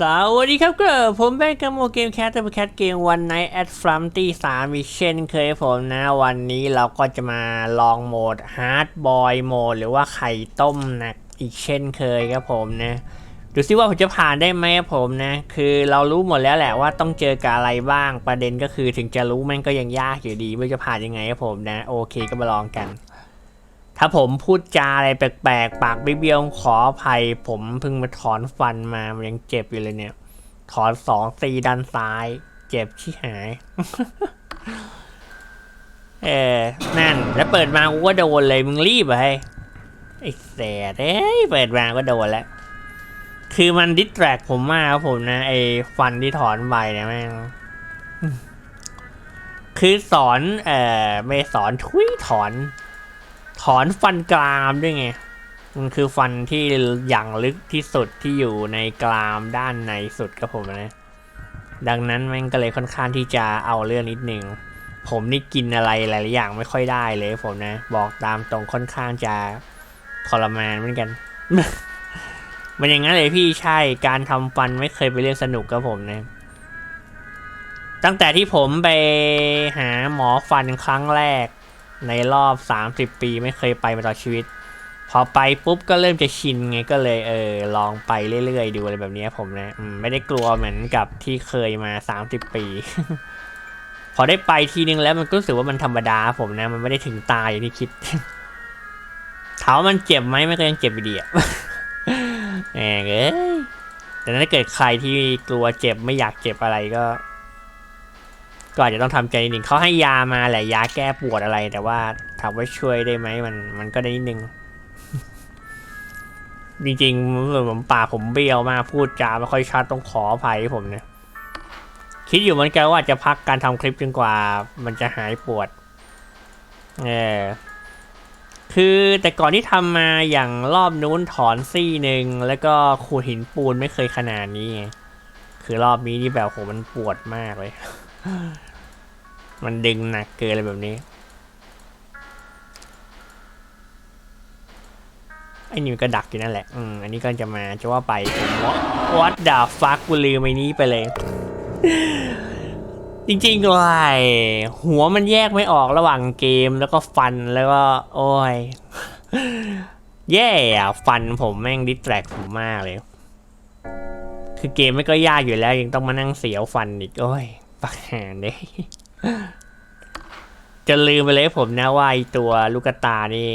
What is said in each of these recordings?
สวัสดีครับก็ผมแบงค์กัมโมเกมแคทเตอร์แคทเกมวันไนแอดฟลัมตี้สามอีกเช่นเคยผมนะวันนี้เราก็จะมาลองโหมดฮาร์ดบอยโหมดหรือว่าไข่ต้มนักอีกเช่นเคยครับผมนะดูซิว่าผมจะผ่านได้ไหมครับผมนะ คือเรารู้หมดแล้วแหละว่าต้องเจอกับอะไรบ้างประเด็นก็คือถึงจะรู้มันก็ยังยากอยู่ดีว่าจะผ่านยังไงครับผมนะ โอเคก็มาลองกัน ถ้าผมพูดจาอะไรแปลกๆ ปากเบี้ยวๆขออภัย ผมเพิ่งมาถอนฟันมา มันยังเจ็บอยู่เลยเนี่ย ถอนสองตีด้านซ้าย เจ็บที่หาย เออนั่น แล้วเปิดมากูก็โดนเลย มึงรีบไปไอ้แสดเอ้ยเปิดมาก็โดนแล้ว คือมันดิสแทรกผมมากครับผมนะ ไอ้ฟันที่ถอนไปเนี่ยแม่งคือสอน เอ่อ ไม่สอนทุยถอน ถอนฟันกรามด้วยไง มันคือฟันที่อย่างลึกที่สุดที่อยู่ในกรามด้านในสุดครับผมนะ ดังนั้นมันก็เลยค่อนข้างที่จะเอาเรื่องนิดนึง ผมนี่กินอะไรหลายๆอย่างไม่ค่อยได้เลยผมนะ บอกตามตรงค่อนข้างจะทรมานเหมือนกัน มันอย่างนั้นเลยพี่ใช่ การทำฟันไม่เคยเป็นเรื่องสนุกครับผมนะตั้งแต่ที่ผมไปหาหมอฟันครั้งแรก ในรอบ 30 ปีไม่เคยไปมาต่อชีวิต พอไปปุ๊บก็เริ่มจะชินไงก็เลยเออลองไปเรื่อยๆ ดูอะไรแบบนี้ผมนะมไม่ได้กลัวเหมือนกับที่เคยมา 30 ปี พอได้ไปทีนึงแล้วมันก็รู้สึกว่ามันธรรมดาผมนะ มันไม่ได้ถึงตายอย่างที่คิดถามว่ามันเจ็บไหมไม่ก็ยังเจ็บอยู่ดีอะแหมเอ้ยแต่ถ้าเกิดใครที่กลัวเจ็บไม่อยากเจ็บอะไรก็ ก็อาจจะต้องทำใจนิดนึงเขาให้ยามาแหละยาแก้ปวดอะไร แต่ว่าถามว่าช่วยได้ไหมมันมันก็ได้นิดนึงจริงๆผมปากผมเบี้ยวมากพูดจาไม่ค่อยชัดต้องขออภัยผมเนะคิดอยู่เหมือนกันว่าจะพักการทำคลิปจนกว่า มันจะหายปวดเออคือแต่ก่อนที่ทำมาอย่างรอบนู้นถอนซี่หนึ่งแล้วก็ขูดหินปูนไม่เคยขนาดนี้ คือรอบนี้นี่แบบโหมันปวดมากเลย มันดึงหนักเกินอะไรแบบนี้ ไอ้นี่มันก็ดักอยู่นั่นแหละ อืม อันนี้ก็จะมาจะว่าไปวัดดาฟักกูลืมไอ้นี้ไปเลย จริงๆเลยหัวมันแยกไม่ออกระหว่างเกมแล้วก็ฟันแล้วก็ โอ้ย แย่อะฟันผมแม่งดิสแทรกผมมากเลย คือเกมไม่ก็ยากอยู่แล้ว ยังต้องมานั่งเสียวฟันอีก โอ้ย ปักแหนเด้จะลืมไปเลยผมนะว่าไอตัวลูกตานี่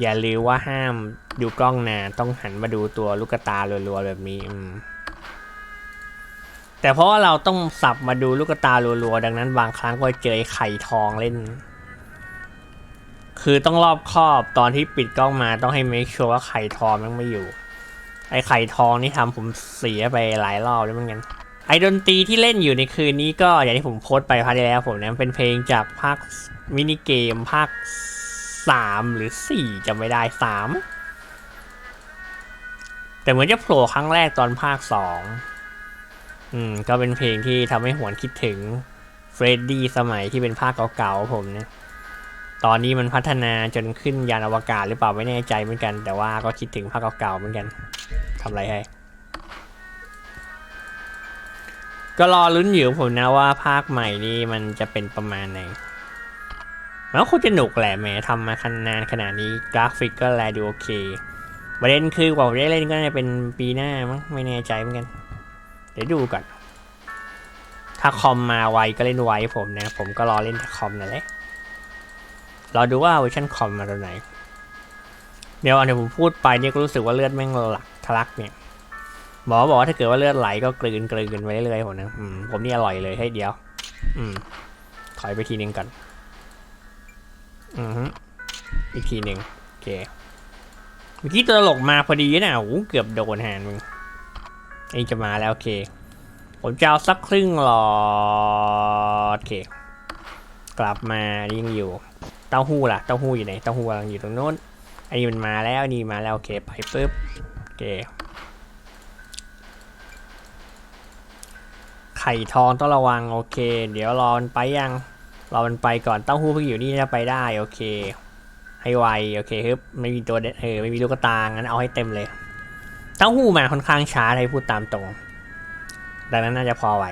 อย่าลืมว่าห้ามดูกล้องนาต้องหันมาดูตัวลูกตารัวๆแบบนี้อืมแต่เพราะว่าเราต้องสับมาดูลูกตารัวๆดังนั้นบางครั้งก็เจอไอ้ไข่ทองเล่น คือต้องรอบคอบตอนที่ปิดกล้องมาต้องให้ make sure ว่าไข่ทองมันไม่อยู่ ไอไข่ทองนี่ทำผมเสียไปหลายรอบแล้วเหมือนกัน ไอดนตรีที่เล่นอยู่ในคืนนี้ก็อย่างที่ผมโพสต์ไปพาร์ทที่แล้วผมนะเป็นเพลงจากภาคมินิเกมภาคสามหรือสี่จำไม่ได้สามแต่เหมือนจะโผล่ครั้งแรกตอนภาคสองอืม ก็เป็นเพลงที่ทำให้หวนคิดถึงเฟรดดี้สมัยที่เป็นภาคเก่าๆผมเนะตอนนี้มันพัฒนาจนขึ้นยานอวกาศหรือเปล่าไม่แน่ใจเหมือนกัน แต่ว่าก็คิดถึงภาคเก่าๆเหมือนกันทำอะไรให้ ก็รอลุ้นอยู่ผมนะว่าภาคใหม่นี่มันจะเป็นประมาณไหนมันคงจะหนุกแหละแหมทำมาขนานขนาดนี้กราฟิกก็แลดูโอเคประเด็นคือกว่าผมได้เล่นก็น่าจะเป็นปีหน้ามั้งไม่แน่ใจเหมือนกัน เดี๋ยวดูก่อน ถ้าคอมมาไวก็เล่นไวผมนะ ผมก็รอเล่นแต่คอมนั่นแหละรอดูว่าเวอร์ชันคอมมาตอนไหน เดี๋ยวอันที่ผมพูดไปเนี่ยก็รู้สึกว่าเลือดแม่งหลักทะลักเนี่ย หมอบอกว่าถ้าเกิดว่าเลือดไหลก็กลืนกลืนไปเรื่อยๆผมนะมผมนี่อร่อยเลยให้เดียว อืม ถอยไปทีนึงก่อนอือฮึอีกทีหนึ่งโอเคเมื่อกี้ตัวตลกมาพอดีนะโอ้เกือบโดนแฮนมึงไอ้จะมาแล้วโอเค ผมจะเอาสักครึ่งหลอดโอเค กลับมายังอยู่ เต้าหู้ล่ะ เต้าหู้อยู่ไหน เต้าหู้กำลังอยู่ตรงโน้นไอ้นี่มันมาแล้วนี่มาแล้วโอเคไปปุ๊บโอเค ไข่ทองต้องระวังโอเค เดี๋ยวรอมันไปยังรอมันไปก่อนเต้าหู้เพิ่งอยู่นี่จะไปได้โอเค ให้ไวโอเคครับไม่มีตัวเออไม่มีลูกตางั้นเอาให้เต็มเลย เต้าหู้มาค่อนข้างช้าให้พูดตามตรง ดังนั้นน่าจะพอไหว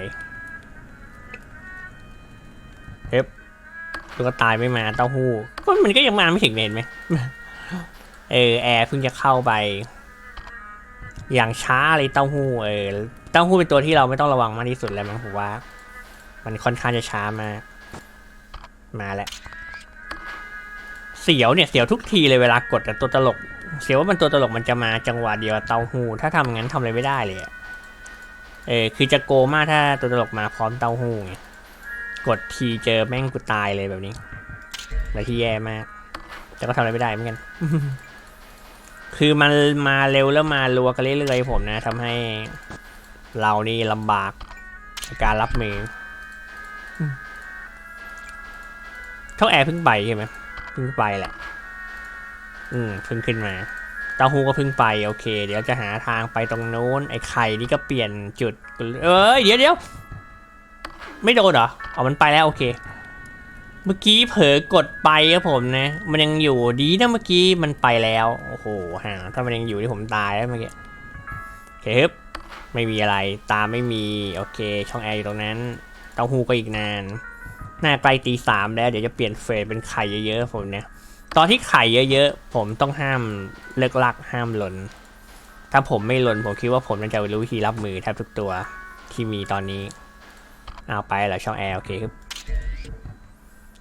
เฮ้ยตัวก็ตายไม่มาเต้าหู้ก็มันก็ยังมาไม่ถึงเห็นไหมเออแอร์เพิ่งจะเข้าไป อย่างช้าเลยเต้าหู้เออเต้าหู้เป็นตัวที่เราไม่ต้องระวังมากที่สุดแล้วมั้งผมว่า มันค่อนข้างจะช้ามากมาแล้วเสียวเนี่ยเสียวทุกทีเลยเวลากดแต่ตัวตลก เสียวว่ามันตัวตลกมันจะมาจังหวะเดียวเต้าหู้ถ้าทำงั้นทำอะไรไม่ได้เลยเออคือจะโกมากถ้าตัวตลกมาพร้อมเต้าหู้ไงกดทีเจอแม่งกูตายเลยแบบนี้แล้วที่แย่มาก แต่ก็ทำอะไรไม่ได้เหมือนกัน คือมันมาเร็วแล้วมารัวกันเรื่อยๆผมนะทำให้เรานี่ลำบากในการรับมืออืมช่องแอร์เพิ่งไปใช่ไหมเพิ่งไปแหละ อืมเพิ่งขึ้นมาเต้าหู้ก็เพิ่งไปโอเค เดี๋ยวจะหาทางไปตรงโน้น ไอ้ไข่นี่ก็เปลี่ยนจุด เอ้ยเดี๋ยวเดี๋ยวไม่โดนเหรออ๋อมันไปแล้วโอเค เมื่อกี้เผลอกดไปครับผมนะ มันยังอยู่ดีนะเมื่อกี้มันไปแล้ว โอ้โหฮะถ้ามันยังอยู่ที่ผมตายแล้วเมื่อกี้โอเคครับไม่มีอะไร ตาไม่มี โอเค ช่องแอร์อยู่ตรงนั้น เต้าหู้ก็อีกนาน หน้าใกล้ตีสามแล้ว เดี๋ยวจะเปลี่ยนเฟสเป็นไข่เยอะๆผมเนี่ย ตอนที่ไข่เยอะๆ ผมต้องห้ามเลิกลักห้ามหล่น ถ้าผมไม่หล่นผมคิดว่าผมน่าจะรู้วิธีรับมือแทบทุกตัวที่มีตอนนี้ เอาไปแล้วช่องแอร์โอเคครับ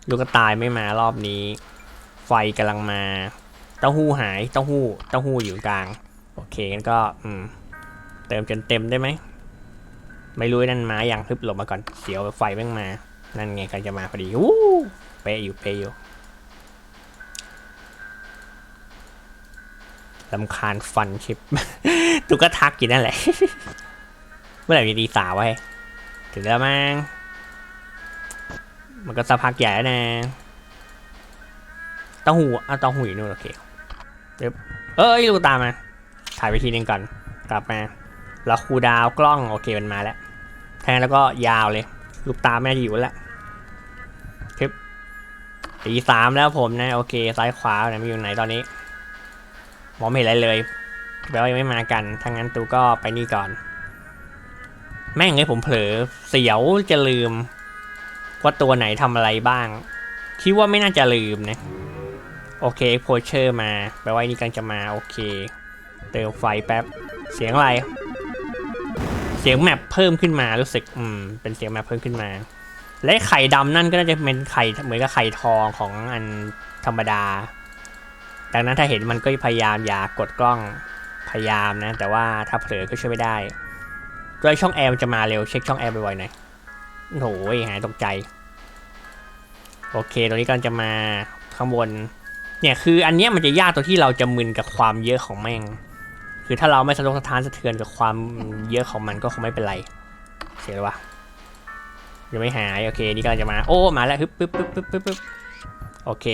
ลูกกระตายไม่มารอบนี้ ไฟกำลังมา เต้าหู้หาย เต้าหู้ เต้าหู้อยู่กลาง โอเคงั้นก็ อืม เติมจนเต็มได้ไหม ไม่รู้นั่นมาอย่างฮึบหลบมาก่อน เสียวไฟแม่งมา นั่นไงกำลังจะมาพอดีวู้เปะอยู่เปะอยู่ลำคาญฟันชิปตุกก็ทักกินนั่นแหละ เมื่อไหร่มีตีสาวไว้ ถึงแล้วมั้ง มันก็สักพักใหญ่แนะต้าหูอะต้าหู้อยู่นู่นโอเคเดี๋ยวเอ้ยลูกตามมาถ่ายไปทีนึงก่อน กลับมาแล้วคูดาวกล้องโอเคมันมาแล้ว แทงแล้วก็ยาวเลย ลูกตาแม่จะอยู่แล้วคลิปตีสามแล้วผมนะ โอเค ซ้ายขวาเนี่ยมันอยู่ไหนตอนนี้มองไม่เห็นอะไรเลยแปลว่ายังไม่มากันถ้างั้นตูก็ไปนี่ก่อน แม่งไงผมเผลอเสียวจะลืม ว่าตัวไหนทำอะไรบ้าง คิดว่าไม่น่าจะลืมนะ โอเคโพเชอร์มาแปลว่านี่กำลังจะมา โอเค เติมไฟแป๊บ เสียงอะไร เสียงแมปเพิ่มขึ้นมารู้สึก อืม เป็นเสียงแมปเพิ่มขึ้นมา และไข่ดำนั่นก็น่าจะเป็นไข่เหมือนกับไข่ทองของอันธรรมดา ดังนั้นถ้าเห็นมันก็พยายามอย่ากดกล้องพยายามนะ แต่ว่าถ้าเผลอก็ช่วยไม่ได้โดยช่องแอร์มันจะมาเร็วเช็คช่องแอร์บ่อยๆหน่อย โอ้ยหายตกใจ โอเคตรงนี้ก็จะมาข้างบน เนี่ยคืออันเนี้ยมันจะยากตรงที่เราจะมึนกับความเยอะของแม่ง คือถ้าเราไม่สะทกสะท้านสะเทือนกับความเยอะของมันก็คงไม่เป็นไร เสียเลยวะยังไม่หายโอเคนี่ก็จะมา โอ้มาแล้วฮึบปึ๊บปึ๊บปึ๊บปึ๊บปึ๊บโอเค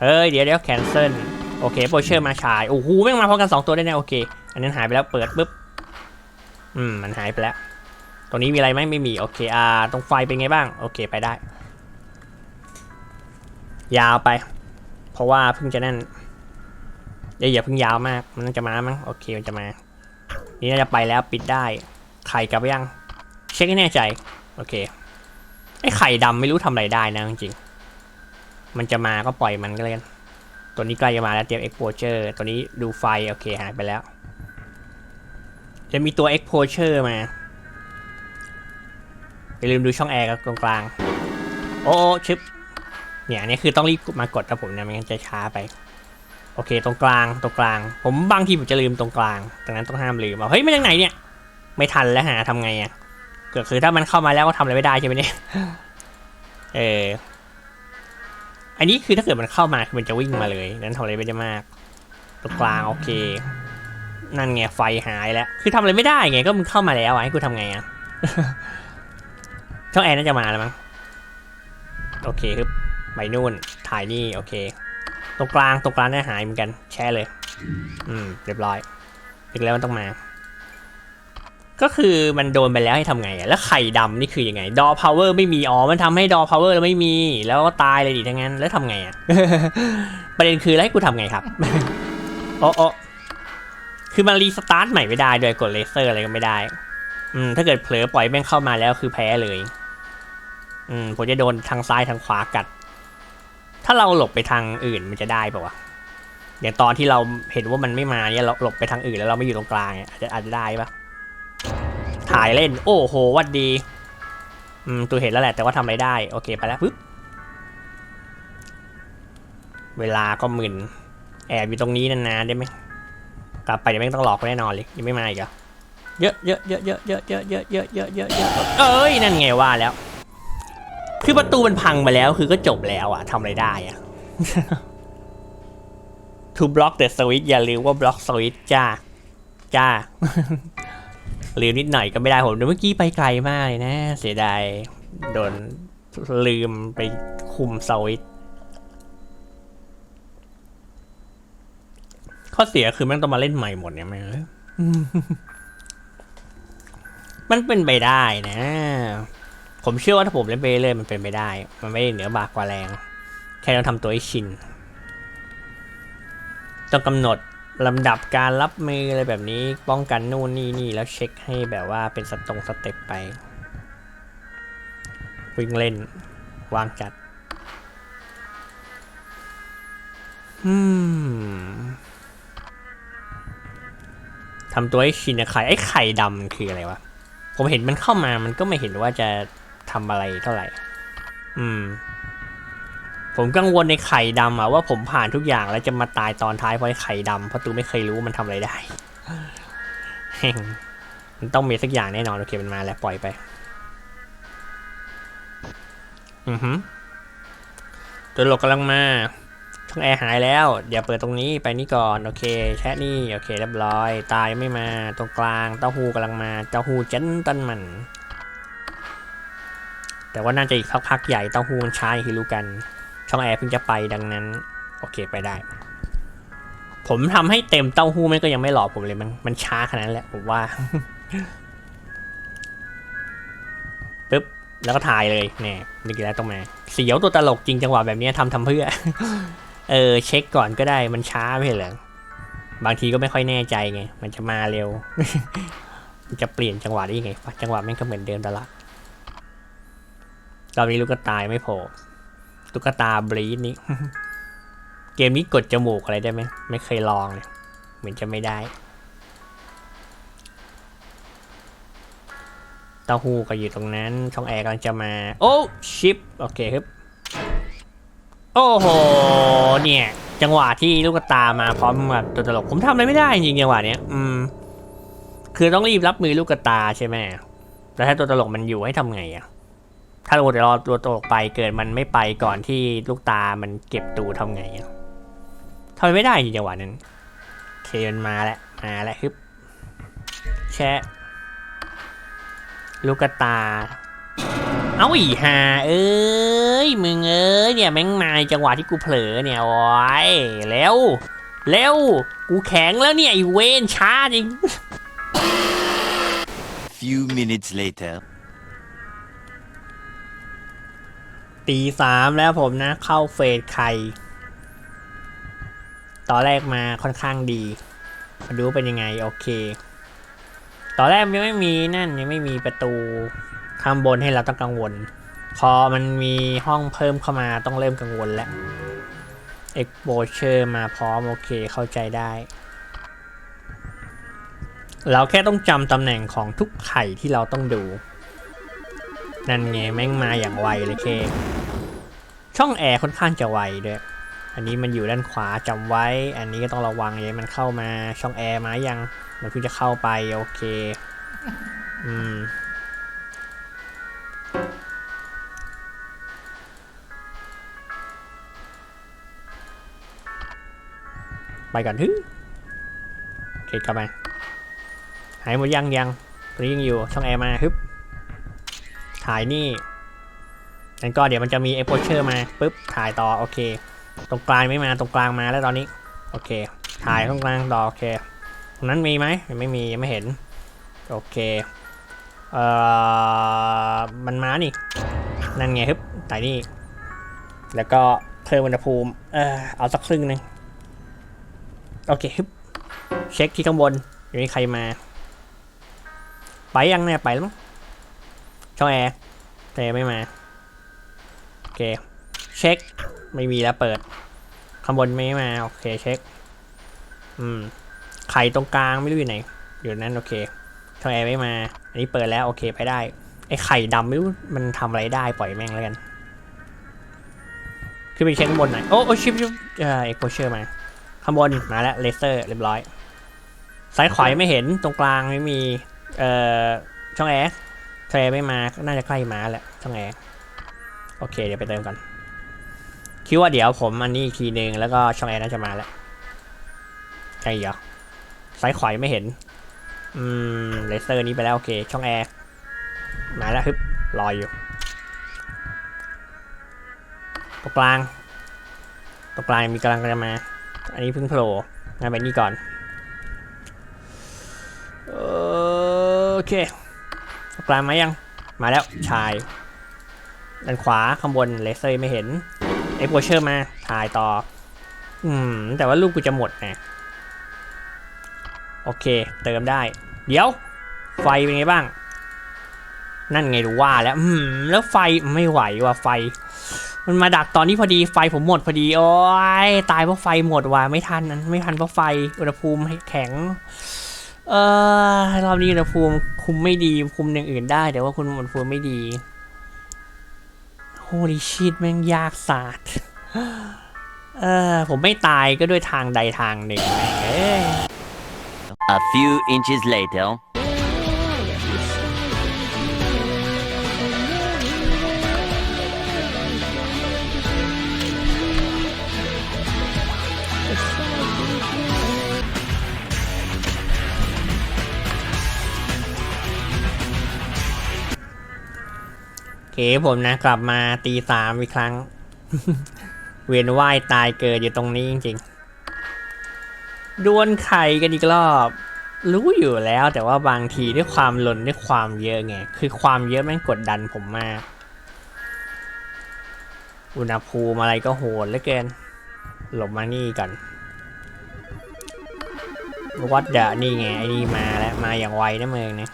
เฮ้ยเดี๋ยวเดี๋ยวแคนเซิลโอเคโปรเชอร์มาฉายโอ้โหแม่งมาพร้อมกันสองตัวได้แน่โอเค อันนั้นหายไปแล้วเปิดปึ๊บอืมมันหายไปแล้ว ตรงนี้มีอะไรไหมไม่มีโอเคอ่าตรงไฟเป็นไงบ้างโอเคไปได้ ยาวไป เพราะว่าเพิ่งจะนั่นอย่าอย่าเพิ่งยาวมาก มันน่าจะมามั้งโอเคมันจะมา นี่น่าจะไปแล้วปิดได้ ไข่กลับยัง เช็คให้แน่ใจ โอเค ไอ้ไข่ดำไม่รู้ทำอะไรได้นะจริงๆมันจะมาก็ปล่อยมันก็เลยกันตัวนี้ใกล้จะมาแล้วเตรียม exposure ตัวนี้ดูไฟ โอเคหายไปแล้ว จะมีตัว exposure มา อย่าลืมดูช่องแอร์กับตรงกลาง โอ้ชึบเนี่ยอันนี้คือต้องรีบมากดครับผมเนะไม่งั้นจะช้าไป โอเค ตรงกลางตรงกลาง ผมบางทีผมจะลืมตรงกลางดังนั้นต้องห้ามลืมเอาเฮ้ยมาจากไหนเนี่ย ไม่ทันแล้วหาทำไงอะ่ะก็คือถ้ามันเข้ามาแล้วก็ทำอะไรไม่ได้ใช่ไหมเนี่ยเอออันนี้คือถ้าเกิดมันเข้ามาคือมันจะวิ่งมาเลยนั้นทำอะไรไม่ได้มากตรงกลางโอเค นั่นไงไฟหายแล้ว คือทำอะไรไม่ได้ไงก็มึงเข้ามาแล้วอะให้กูทำไงอะ ช่องแอร์น่าจะมาแล้วมั้งโอเคครับไปนู่นถ่ายนี่โอเค ตรงกลางตรงกลางได้หายเหมือนกันแช่เลย อืมเรียบร้อยถึงแล้วมันต้องมา ก็คือมันโดนไปแล้วให้ทำไงอะแล้วไข่ดำนี่คือยังไง ดอพาวเวอร์ไม่มีอ๋อมันทำให้ดอพาวเวอร์ไม่มี แล้วก็ตายเลยดิทั้งนั้นแล้วทำไงอะประเด็นคือแล้วให้กูทำไงครับโอ้โอคือมันรีสตาร์ทใหม่ไม่ได้โดยกดเลเซอร์อะไรก็ไม่ได้ อืมถ้าเกิดเผลอปล่อยแม่งเข้ามาแล้วคือแพ้เลย อืมผมจะโดนทางซ้ายทางขวากัด ถ้าเราหลบไปทางอื่นมันจะได้ปะวะอย่างตอนที่เราเห็นว่ามันไม่มาเนี่ยเราหลบไปทางอื่นแล้วเราไม่อยู่ตรงกลางเนี่ยอาจจะอาจจะได้ปะถ่ายเล่น โอ้โหวัดดีอืมตัวเห็นแล้วแหละแต่ว่าทำอะไรได้ โอเคไปแล้วปึ๊บเวลาก็หมึนแอบอยู่ตรงนี้นานๆได้ไหมกลับไปเดี๋ยวแม่งต้องหลอกแน่นอนเลยยังไม่มาอีกเหรอเยอะเยอะเยอะเยอะเยอะเยอะเยอะเยอะเยอะเยอะเยอะเอ้ยนั่นไงว่าแล้ว คือประตูมันพังไปแล้ว คือก็จบแล้วอะทำอะไรได้อะ to block the switch อย่าลืมว่า block switch จ้า จ้าลืมนิดหน่อยก็ไม่ได้ผมเมื่อกี้ไปไกลมากเลยนะ เสียดายโดนลืมไปคุมสวิตข้อเสียคือแม่งต้องมาเล่นใหม่หมดเนี่ยแม่งเอ้ยมันเป็นไปได้นะ ผมเชื่อว่าถ้าผมเล่นไปเรื่อยๆมันเป็นไปได้ มันไม่ได้เหนือบากกว่าแรง แค่ต้องทำตัวให้ชิน ต้องกำหนดลำดับการรับมืออะไรแบบนี้ ป้องกันนู่นนี่นี่แล้วเช็คให้แบบว่าเป็นสตรงสเต็ปไป วิ่งเล่นวางจัด อืมทำตัวให้ชินนะไข่ไอ้ไข่ดำคืออะไรวะ ผมเห็นมันเข้ามามันก็ไม่เห็นว่าจะ ทำอะไรเท่าไหร่ อืม ผมกังวลในไข่ดำอะว่าผมผ่านทุกอย่างแล้วจะมาตายตอนท้ายเพราะไอ้ไข่ดำเพราะตูไม่เคยรู้ว่ามันทำอะไรได้เฮ้งมันต้องมีสักอย่างแน่นอน โอเคมันมาแล้วปล่อยไป อือหือตัวหลกกำลังมาช่องแอร์หายแล้ว เดี๋ยวเปิดตรงนี้ไปนี่ก่อน โอเคแค่นี่ โอเคเรียบร้อย ตายไม่มา ตรงกลาง เต้าหู้กำลังมา เต้าหู้เจนตันมัน แต่ว่าน่าจะอีกพักๆใหญ่เต้าหู้มันช้าอย่างที่รู้กัน ช่องแอร์เพิ่งจะไปดังนั้น โอเคไปได้ ผมทำให้เต็มเต้าหู้มันก็ยังไม่หลอกผมเลยมันมันช้าขนาดนั้นแหละผมว่าปึ๊บแล้วก็ถ่ายเลยเนี่ยนี่กี่แล้วต้องมาเสียวตัวตลกจริงจังหวะแบบนี้ยทำทำเพื่อ เออเช็คก่อนก็ได้มันช้าไม่เหรอบางทีก็ไม่ค่อยแน่ใจไง มันจะมาเร็วมันจะเปลี่ยนจังหวะได้ยังไงจังหวะแม่งก็เหมือนเดิมตลอด ตอนนี้ลูกกระตายไม่โผล่ตุ๊กตาบลีดนี้ เกมนี้กดจมูกอะไรได้ไหมไม่เคยลองเลย เหมือนจะไม่ได้เต้าหู้ก็อยู่ตรงนั้น ช่องแอร์กำลังจะมา โอ้ชิป โอเคครับ โอ้โห เนี่ย จังหวะที่ลูกตามาพร้อมกับตัวตลก ผมทำอะไรไม่ได้จริงจังหวะเนี้ย อืม คือต้องรีบรับมือลูกตาใช่ไหมแต่ถ้าตัวตลกมันอยู่ให้ทำไงอะ ถ้าเราจะรอตัวตกไปเกิดมันไม่ไปก่อนที่ลูกตามันเก็บตูทำไงอะทำไม่ได้จริงจังหวะนั้นเคมันมาแล้วมาแล้วฮึบแชะลูกตา เอาอีหาเอ้ยมึงเอ้ยเนี่ยแม่งมาจังหวะที่กูเผลอเนี่ยโอ้ยเร็วเร็วกูแข็งแล้วเนี่ยไอเวนช้าจริง Few minutes later. ตีสามแล้วผมนะ เข้าเฟสไข่ตอนแรกมาค่อนข้างดีมาดูเป็นยังไง โอเค ตอนแรกยังไม่มีนั่นยังไม่มีประตูข้างบนให้เราต้องกังวล พอมันมีห้องเพิ่มเข้ามาต้องเริ่มกังวลแล้วเอ็กโบเชอร์มาพร้อม โอเคเข้าใจได้ เราแค่ต้องจำตำแหน่งของทุกไข่ที่เราต้องดู นั่นไงแม่งมาอย่างไวเลยเค ช่องแอร์ค่อนข้างจะไวด้วย อันนี้มันอยู่ด้านขวาจำไว้ อันนี้ก็ต้องระวังอย่าให้มันเข้ามาช่องแอร์มายัง มันเพิ่งจะเข้าไปโอเค อืมไปก่อนฮึโอเคกลับมาหายหมดยังยังตอนนี้ยังอยู่ช่องแอร์มาฮึบถ่ายนี่ งั้นก็เดี๋ยวมันจะมีเอ็กโพเชอร์มาปุ๊บถ่ายต่อโอเค ตรงกลางไม่มาตรงกลางมาแล้วตอนนี้ โอเค ถ่ายตรงกลางต่อโอเคตรงนั้นมีไหมยังไม่มียังไม่เห็น โอเคเอ่อมันมานี่ นั่นไงฮึบไต่นี่ แล้วก็เพิ่มอุณหภูมิ เออเอาสักครึ่งหนึงโอเคฮึบเช็คที่ข้างบนยังมีใครมา ไปยังเนี่ยไปแล้วมั้งช่องแอร์แต่ไม่มา เค เช็ค ไม่มีแล้วเปิด ข้างบนไม่มา โอเคเช็ค อืม ไข่ตรงกลางไม่รู้อยู่ไหน อยู่นั่นโอเคช่องแอร์ไม่มา อันนี้เปิดแล้วโอเคไปได้ ไอ้ไข่ดำไม่รู้มันทำอะไรได้ปล่อยแม่งแล้วกัน ขึ้นไปเช็คข้างบนหน่อย โอ้โอชิปชิปเอ่อเอ็กโพเชอร์มา ข้างบนมาแล้วเลเซอร์เรียบร้อย ซ้ายขวายไม่เห็นตรงกลางไม่มี เอ่อช่องแอร์ช่องแอร์ไม่มา น่าจะใกล้มาแหละช่องแอร์ โอเค เดี๋ยวไปเติมกันคิดว่าเดี๋ยวผมอันนี้อีกทีหนึ่งแล้วก็ช่องแอร์น่าจะมาแล้วใช่เหรอซ้ายขวายังไม่เห็น อืมเลเซอร์นี้ไปแล้วโอเค ช่องแอร์มาแล้วฮึบรออยู่ตรงกลางตรงกลางมีกำลังจะมา อันนี้เพิ่งโผล่งานไปนี่ก่อนโอเคตรงกลางมายัง มาแล้วชาย ด้านขวาข้างบนเลเซอร์ไม่เห็นเอ็กโพเชอร์มา ถ่ายต่อ อืม แต่ว่าลูกกูจะหมดนะโอเค เติมได้ เดี๋ยว ไฟเป็นไงบ้าง นั่นไงรู้ว่าแล้ว อืม แล้วไฟไม่ไหวว่ะไฟ มันมาดักตอนนี้พอดีไฟผมหมดพอดี โอ้ยตายเพราะไฟหมดว่ะไม่ทันนั้นไม่ทันเพราะไฟอุณหภูมิแข็ง เออรอบนี้อุณหภูมิคุมไม่ดีคุมอย่างอื่นได้แต่ว่าคุณอุณหภูมิไม่ดี โ o ลิชิตแม่งยากศาสตร์เออผมไม่ตายก็ด้วยทางใดทางหนึ่ง A few inches later. เคผมนะกลับมาตีสามอีกครั้ง เวียนว่ายตายเกิดอยู่ตรงนี้จริงๆดวลไข่กันอีกรอบ รู้อยู่แล้วแต่ว่าบางทีด้วยความหล่นด้วยความเยอะไง คือความเยอะแม่งกดดันผมมาก อุณหภูมิอะไรก็โหดเหลือเกิน หลบมานี่ก่อนวัดเดะนี่ไงไอ้นี่มาแล้วมาอย่างไวนะเมืองเนี่ย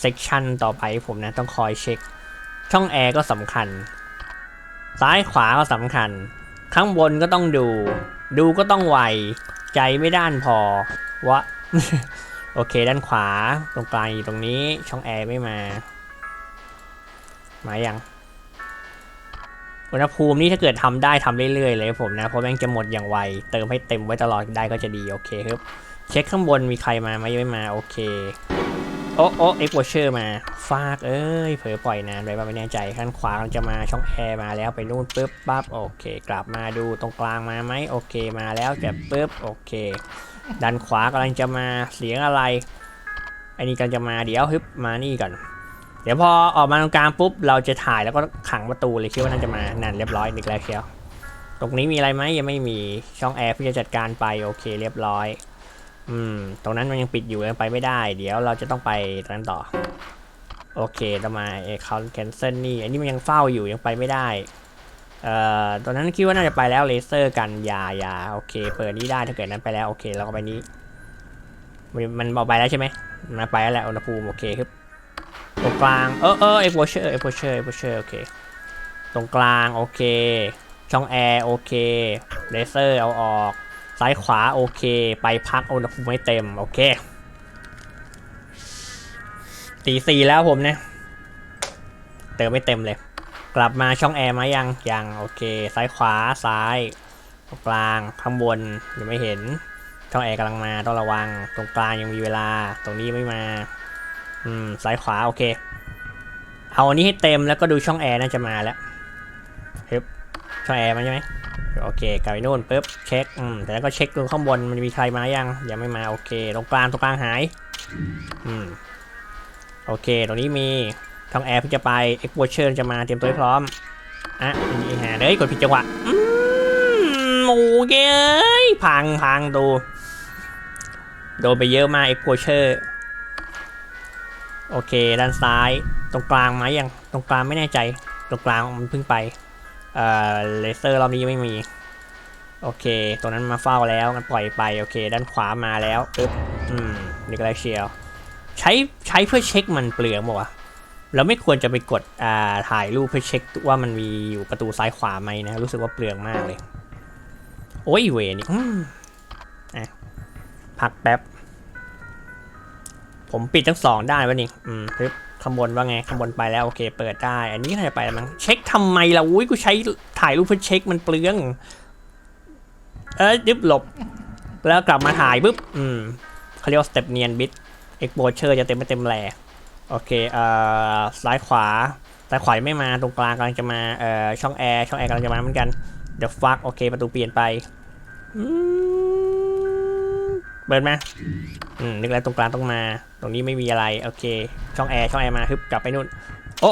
เซกชันต่อไปผมนะต้องคอยเช็ค ช่องแอร์ก็สำคัญ ซ้ายขวาก็สำคัญ ข้างบนก็ต้องดู ดูก็ต้องไว ใจไม่ด้านพอวะโอเคด้านขวาตรงกลางอยู่ตรงนี้ช่องแอร์ไม่มา มายังอุณหภูมินี่ถ้าเกิดทำได้ทำเรื่อยๆเลยผมนะเพราะแม่งจะหมดอย่างไว เติมให้เต็มไว้ตลอดได้ก็จะดีโอเคครับ เช็คข้างบนมีใครมาไหมไม่มาโอเค โอ้โอ้เอ็กโวเชอร์มาฟากเอ้ยเผลอปล่อยนานไปไม่แน่ใจข้างขวากำลังจะมาช่องแอร์มาแล้วไปนู่นปุ๊บปั๊บโอเค กลับมาดูตรงกลางมาไหมโอเคมาแล้วจะปุ๊บโอเค ดันขวากำลังจะมาเสียงอะไรอันนี้กำลังจะมาเดี๋ยวฮึบมานี่ก่อนเดี๋ยวพอออกมาตรงกลางปุ๊บเราจะถ่ายแล้วก็ขังประตูเลยคิดว่าน่าจะมานั่นเรียบร้อยนึกแล้วเชียวตรงนี้มีอะไรไหมยังไม่มีช่องแอร์เพื่อจะจัดการไปโอเค เรียบร้อย อืม ตรงนั้นมันยังปิดอยู่ยังไปไม่ได้ เดี๋ยวเราจะต้องไปตรงนั้นต่อ โอเคต่อมาเอคอนแคนเซิลนี่ อันนี้มันยังเฝ้าอยู่ยังไปไม่ได้ เอ่อตอนนั้นคิดว่าน่าจะไปแล้วเลเซอร์กันยายาโอเค เปิดนี้ได้ถ้าเกิดนั้นไปแล้วโอเคเราก็ไปนี้ มันมันบอกไปแล้วใช่ไหมมาไปแล้วแหละอุณหภูมิโอเคครับตรงกลางเออเออเอ็กโพเชอร์เอ็กโพเชอร์เอ็กโพเชอร์โอเค ตรงกลางโอเค ช่องแอร์โอเคเลเซอร์เอาออก ซ้ายขวาโอเค ไปพักอุณหภูมิไม่เต็ม โอเคตีสี่แล้วผมเนี่ย เติมไม่เต็มเลย กลับมาช่องแอร์มายังยัง โอเค ซ้ายขวาซ้ายตรงกลางข้างบนยังไม่เห็น ช่องแอร์กำลังมาต้องระวัง ตรงกลางยังมีเวลาตรงนี้ไม่มา อืมซ้ายขวาโอเค เอาอันนี้ให้เต็มแล้วก็ดูช่องแอร์น่าจะมาแล้วเฮึบช่องแอร์มาใช่ไหม โอเคกลับไปนู่นปุ๊บเช็คอืมแต่แล้วก็เช็คดูข้างบนมันมีใครมายังยังไม่มาโอเคตรงกลางตรงกลางหายอืมโอเค ตรงนี้มีช่องแอร์ที่จะไปเอ็กโวเชอร์จะมาเตรียมตัวให้พร้อมอะมีหาเลยกดผิดจังหวะอืมโอเย้ยพังพังดูโดนไปเยอะมากเอ็กโวเชอร์โอเค ด้านซ้าย ตรงกลางไหมยังตรงกลางไม่แน่ใจ ตรงกลางมันเพิ่งไป เอ่อเลเซอร์รอบนี้ไม่มี โอเคตรงนั้นมาเฝ้าแล้วงั้นปล่อยไป โอเค ด้านขวามาแล้วปึ๊บอืมนิกลาเชียว ใช้ใช้เพื่อเช็คมันเปลืองปะวะเราไม่ควรจะไปกดอ่าถ่ายรูปเพื่อเช็คว่ามันมีอยู่ประตูซ้ายขวาไหมนะ รู้สึกว่าเปลืองมากเลย โอ้ยเวนี่อืมอะพักแป๊บ ผมปิดทั้งสองด้านไว้นี่ อืมปึ๊บ ข้างบนว่าไงข้างบนไปแล้วโอเค เปิดได้ อันนี้ก็น่าจะไปมั้งเช็คทำไมล่ะอุ้ยกูใช้ถ่ายรูปเพื่อเช็คมันเปลือง เอ้ยดึบหลบ แล้วกลับมาถ่ายปุ๊บอืมเขาเรียกว่าสเต็ปเนียนบิ t เอ็กโ s เชอร์จะเต็มไม่เต็มแหล่โอเคเอ่อซ้ายขวาซ้ายขวาไม่มาตรงกลางกำลังจะมาเอ่อช่องแอร์ช่องแอร์กำลังจะมาเหมือนกันเดี๋ยวฟักโอเค ประตูเปลี่ยนไปอืม เปิดมาอืมนึกแล้วตรงกลางต้องมา ตรงนี้ไม่มีอะไร โอเค ช่องแอร์ช่องแอร์มาฮึบกลับไปนู่น โอ้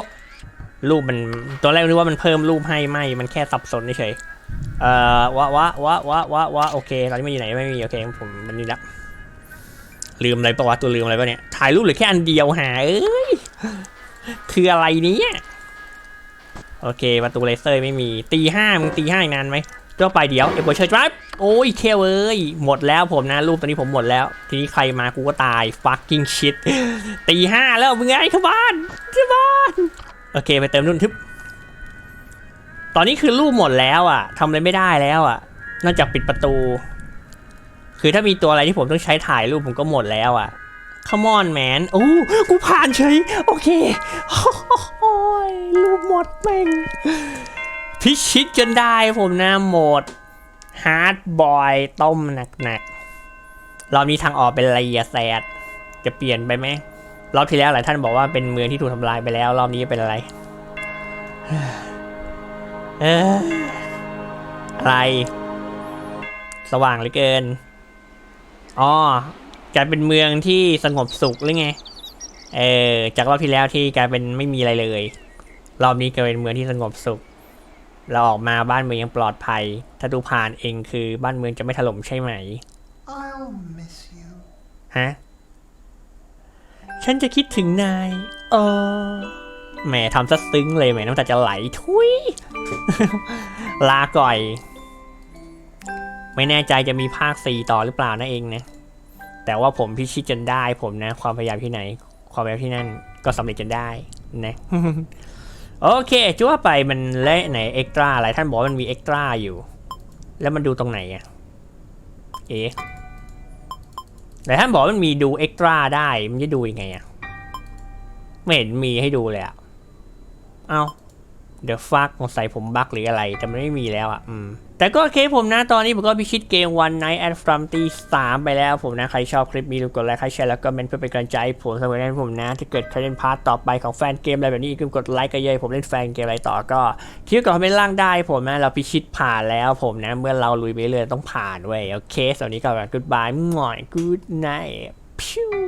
รูปมันตัวแรกนึกว่ามันเพิ่มรูปให้ไม่ มันแค่สับสนเฉยเอ่อวะวะวะวะวะวะโอเคตอนนี้มันอยู่ไหนไม่มีโอเคผมมันนี่ละลืมอะไรปะวะตัวลืมอะไรปะเนี่ยถ่ายรูปหรือแค่อันเดียวหาเอ้ยคืออะไรเนี้ยโอเคประตูเลเซอร์ไม่มีตีห้ามึงตีห้านานไหม ก็ไปเดี๋ยวเอเวอร์เชอร์ดรับโอ้ยเคเอ้ยหมดแล้วผมนะรูปตอนนี้ผมหมดแล้ว ทีนี้ใครมากูก็ตาย fucking shit ตีห้าแล้วมึงไงเข้าบ้านเข้าบ้าน โอเคไปเติมนุ่นทึบตอนนี้คือรูปหมดแล้วอะทำอะไรไม่ได้แล้วอะ นอกจากปิดประตู คือถ้ามีตัวอะไรที่ผมต้องใช้ถ่ายรูปผมก็หมดแล้วอะ Come on man โอ้กูผ่านเฉย โอเคโอ้ยรูปหมดแม่ง พิชิตจนได้ผมนะโหมดฮาร์ดบอยต้มหนักๆรอบนี้ทางออกเป็นไรอะแซดจะเปลี่ยนไปไหมรอบที่แล้วหลายท่านบอกว่าเป็นเมืองที่ถูกทำลายไปแล้ว รอบนี้เป็นอะไรอออะไร สว่างเหลือเกินอ๋อกลายเป็นเมืองที่สงบสุขหรือไง เออ จากรอบที่แล้วที่กลายเป็นไม่มีอะไรเลย รอบนี้กลายเป็นเมืองที่สงบสุข เราออกมาบ้านเมืองยังปลอดภัย ถ้าดูผ่านเองคือบ้านเมืองจะไม่ถล่มใช่ไหม I'll miss you. ฮะ ฉันจะคิดถึงนาย เออ แหมทำซะซึ้งเลยแหมน้ำตาจะไหล ทุย ลาก่อย ไม่แน่ใจจะมีภาคสี่ต่อหรือเปล่านะเองนะ แต่ว่าผมพิชิตจนได้ผมนะ ความพยายามที่ไหน ความพยายามที่นั่นก็สำเร็จจนได้นะ โอเคจ้ว่าไปมันและไหนเอ็กตร้าอะไรท่านบอกมันมีเอ็กตร้าอยู่ แล้วมันดูตรงไหนอะเอ๊ะแต่ท่านบอกมันมีดูเอ็กตร้าได้มันจะดูยังไงอะไม่เห็นมีให้ดูเลยอะเอา เดี๋ยวฟักสงสัยผมบั๊กหรืออะไร แต่มันไม่มีแล้วอะอืม แต่ก็โอเคผมนะ ตอนนี้ผมก็พิชิตเกม One Night at f r o m ตีสามไปแล้วผมนะ ใครชอบคลิปนี้ดูกดไลค์ ใครแชร์แล้วก็เมนเพื่อเป็นกำลังใจให้ผมเสมอนั้นผมนะ ถ้าเกิดใครเล่นพาร์ทต่อไปของแฟนเกมอะไรแบบนี้ก็กดไลค์กันเยอะผมเล่นแฟนเกมอะไรต่อก็คิดก่อนคอมเมนต์ล่างได้ผมนะ เราพิชิตผ่านแล้วผมนะ เมื่อเราลุยไปเรื่อยต้องผ่านเว้ย โอเคสวัสดีครับ goodbye หน่อย good night พิว